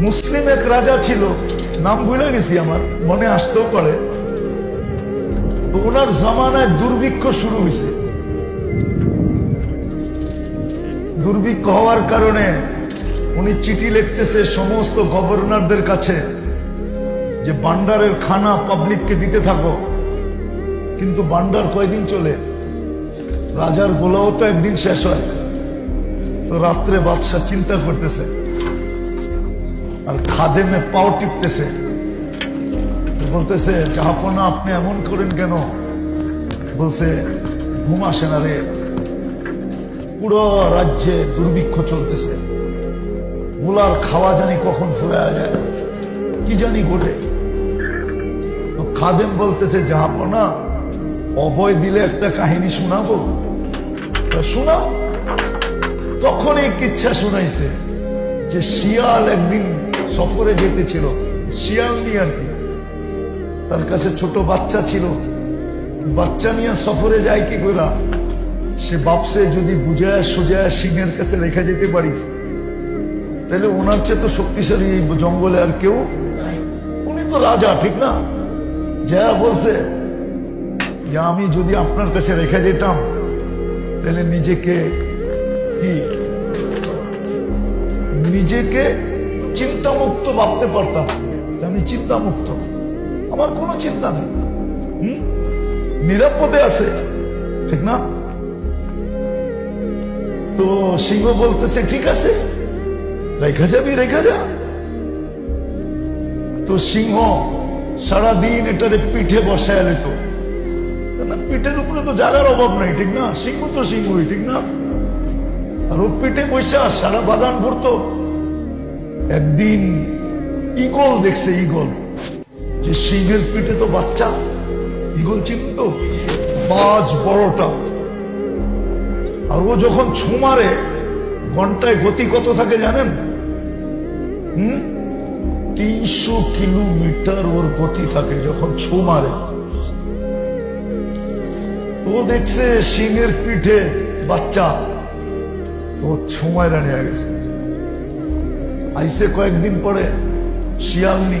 মুসলিম এক রাজা ছিল। নাম ভুলে গেছি আমার, মনে আসতেও পারে। ওনার জামানায় দুর্ভিক্ষ শুরু হয়েছে। দুর্ভিক্ষ হওয়ার কারণে উনি চিঠি লিখতেছে সমস্ত গভর্নরদের কাছে যে বান্ডারের খানা পাবলিককে দিতে থাকো। কিন্তু বান্ডার কয়দিন চলে? রাজার গোলাও তো একদিন শেষ হয়। তো রাত্রে বাদশাহ চিন্তা করতেছে। আর খাদেমে পাও টিপতেছে। বলতেছে, জাহাপনা আপনি এমন করেন কেন? বলছে ঘুম আসে না রে পুরো রাজ্যে দুর্ভিক্ষ চলতেছে। গোলার খাওয়া জানি কখন ফুরায়া যায়, কি জানি ঘটে। তো খাদেম বলতেছে, জাহাপনা, অভয় দিলে একটা কাহিনী শোনাবো? তা শোনাও। তখন এই কিচ্ছা শোনাইছে যে শিয়াল একদিন সফরে যেতেছিল শিয়াল নিয়ে আর কি। তার কাছে ছোট বাচ্চা ছিল। বাচ্চা নিয়ে সফরে যায় কি করে? সে বাপসে যদি বুঝায়, সোজায় সিংহের কাছে রেখে যেতে পারি, তাহলে ওনার চেয়ে তো শক্তিশালী এই জঙ্গলে আর কেউ উনি তো রাজা, ঠিক না? যা বলছে যে আমি যদি আপনার কাছে রেখে যেতাম, তাহলে নিজেকে কি? নিজেকে চিন্তামুক্ত ভাবতে পারতাম। আমি চিন্তামুক্ত। আমার কোনো চিন্তা নেই? নিরাপদে আছে। ঠিক না? তো সিংহ বলতেছে, ঠিক আছে। রেখা যাবি, রেখা যা। তো সিংহ সারাদিন এটারে পিঠে বসায় নিত পিঠের উপরে তো জায়গার অভাব নাই, ঠিক না? সিংহ তো সিংহই, ঠিক না? আর ও পিঠে বৈশা সারা বাগান ভরতো। একদিন ইগল দেখছে ইগল যে সিংহের পিঠে তো বাচ্চা ইগল চিনত? বাজ বড়টা আর ও যখন ছো মারে, ঘন্টায় গতি কত থাকে জানেন? হম? তিনশো কিলোমিটার ওর গতি থাকে যখন ছো মারে। ও দেখছে সিংহের পিঠে বাচ্চা। ও সময় নিয়ে গেছে। আইসে কয়েকদিন পরে শিয়ালনি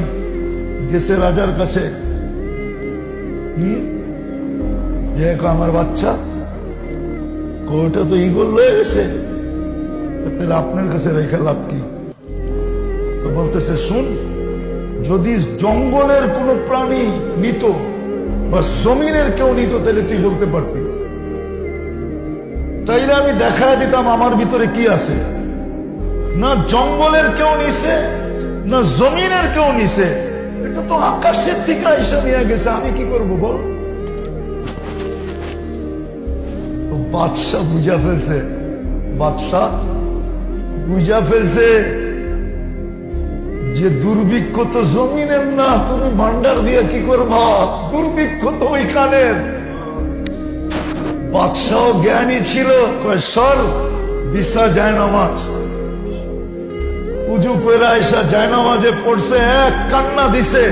গেছে রাজার কাছে। আমার বাচ্চা। কো, ওটা তো ইগল লয়ে গেছে। তাহলে আপনার কাছে রেখে লাভ কি? তো বলতেছে শুন যদি জঙ্গলের কোনো প্রাণী নিত বা জমিনের কেউ নিত তাহলে তুই বলতে পারতি। চাইলে আমি দেখা দিতাম আমার ভিতরে কি আছে। না জঙ্গলের কেউ নিছে, না জমিনের কেউ নিছে। এটা তো আকাশের থেকে এসে নিয়ে গেছে, আমি কি করব বল? বাদশাহ বুঝা ফেলছে। বাদশাহ বুঝা ফেলছে যে দুর্ভিক্ষ তো জমিনের না, তুমি ভান্ডার দিয়ে কি করবা? দুর্ভিক্ষ তো ওইখানের। বাদশাহ জ্ঞানী ছিল, কয়, সর বিশা যায় না নামাজ। উজু করে আয়সা জায়নামাজে পড়ছে এক কান্না দিছে।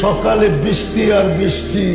সকালে বৃষ্টি আর বৃষ্টি।